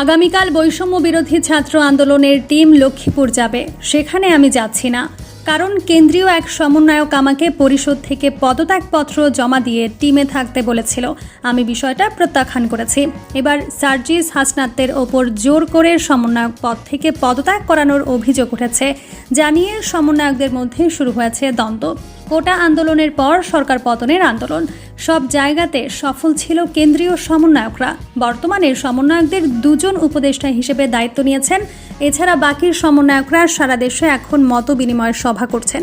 আগামীকাল বৈষম্য বিরোধী ছাত্র আন্দোলনের টিম লক্ষ্মীপুর যাবে। সেখানে আমি যাচ্ছি না। কারণ কেন্দ্রীয় এক সমন্বয়ক আমাকে পরিষদ থেকে পদত্যাগপত্র জমা দিয়ে টিমে থাকতে বলেছিল। আমি বিষয়টা প্রত্যাখ্যান করেছি। এবার সার্জিস হাসনাতের ওপর জোর করে সমন্বয়ক পদ থেকে পদত্যাগ করানোর অভিযোগ উঠেছে। জানিয়ে সমন্বয়কদের মধ্যে শুরু হয়েছে দ্বন্দ্ব। কোটা আন্দোলনের পর সরকার পতনের আন্দোলন। সব জায়গাতে সফল ছিল কেন্দ্রীয় সমন্বয়করা। বর্তমানে সমন্বয়কদের দুজন উপদেষ্টা হিসেবে দায়িত্ব নিয়েছেন। এছাড়া বাকি সমন্বয়করা সারা দেশে এখন মত বিনিময় সভা করছেন।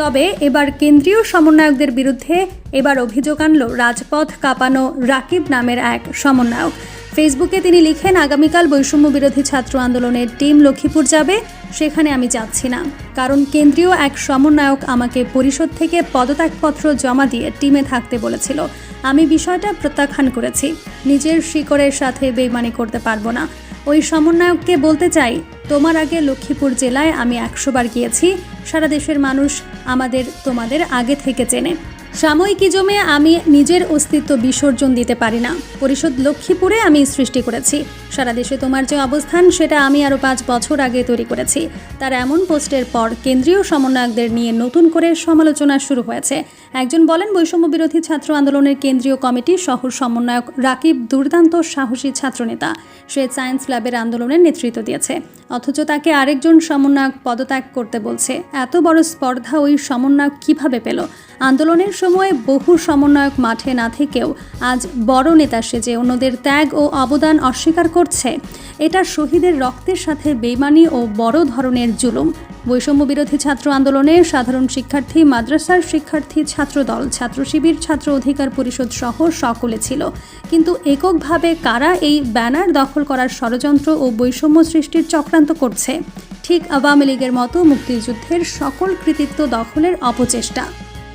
তবে এবার কেন্দ্রীয় সমন্বয়কদের বিরুদ্ধে এবার অভিযোগ আনল রাজপথ কাঁপানো রাকিব নামের এক সমন্বয়ক। ফেসবুকে তিনি লিখেন, আগামীকাল বৈষম্য বিরোধী ছাত্র আন্দোলনের টিম লক্ষ্মীপুর যাবে। সেখানে আমি যাচ্ছি না। কারণ কেন্দ্রীয় এক সমন্বয়ক আমাকে পরিষদ থেকে পদত্যাগপত্র জমা দিয়ে টিমে থাকতে বলেছিল। আমি বিষয়টা প্রত্যাখ্যান করেছি। নিজের শিকড়ের সাথে বেইমানি করতে পারব না। ওই সমন্বয়ককে বলতে চাই, তোমার আগে লক্ষ্মীপুর জেলায় আমি একশোবার গিয়েছি। সারা দেশের মানুষ আমাদের তোমাদের আগে থেকে চেনে। সাময়িক জমে আমি নিজের অস্তিত্ব বিসর্জন দিতে পারি না। পরিষদ লক্ষ্মীপুরে আমি সৃষ্টি করেছি। সারা দেশে তোমার যে অবস্থান, সেটা আমি আরও পাঁচ বছর আগে তৈরি করেছি। তার এমন পোস্টের পর কেন্দ্রীয় সমন্বয়কদের নিয়ে নতুন করে সমালোচনা শুরু হয়েছে। একজন বলেন বৈষম্য বিরোধী ছাত্র আন্দোলনের কেন্দ্রীয় কমিটি শহর সমন্বয়ক রাকিব দুর্দান্ত সাহসী ছাত্রনেতা। সে সায়েন্স ল্যাবের আন্দোলনের নেতৃত্ব দিয়েছে। অথচ তাকে আরেকজন সমন্বয়ক পদত্যাগ করতে বলছে। এত বড় স্পর্ধা ওই সমন্বয়ক কীভাবে পেল? আন্দোলনের সময় বহু সমন্বয়ক মাঠে না থেকেও আজ বড় নেতা সেজে অন্যদের ত্যাগ ও অবদান অস্বীকার করছে। এটা শহীদের রক্তের সাথে বেইমানি ও বড় ধরনের জুলুম। বৈষম্য বিরোধী ছাত্র আন্দোলনে সাধারণ শিক্ষার্থী, মাদ্রাসার শিক্ষার্থী, ছাত্রদল, ছাত্র শিবির, ছাত্র অধিকার পরিষদ সহ সকলে ছিল। কিন্তু এককভাবে কারা এই ব্যানার দখল করার ষড়যন্ত্র ও বৈষম্য সৃষ্টির চক্রান্ত করছে? ঠিক আওয়ামী লীগের মতো মুক্তিযুদ্ধের সকল কৃতিত্ব দখলের অপচেষ্টা।